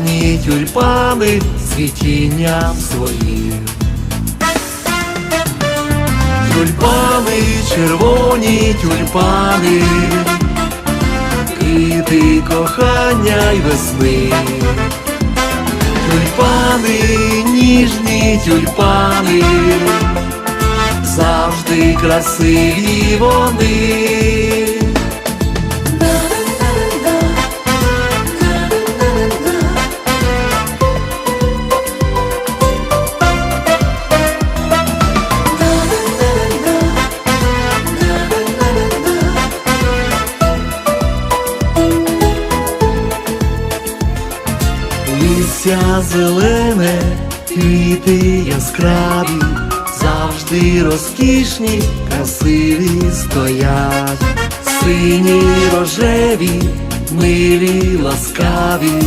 ніжні тюльпани світінням своїм. Тюльпани, червоні тюльпани, квіти кохання й весни. Тюльпани, ніжні тюльпани, завжди красиві вони. Листя зелене, квіти яскраві, завжди розкішні, красиві стоять, сині рожеві, милі ласкаві,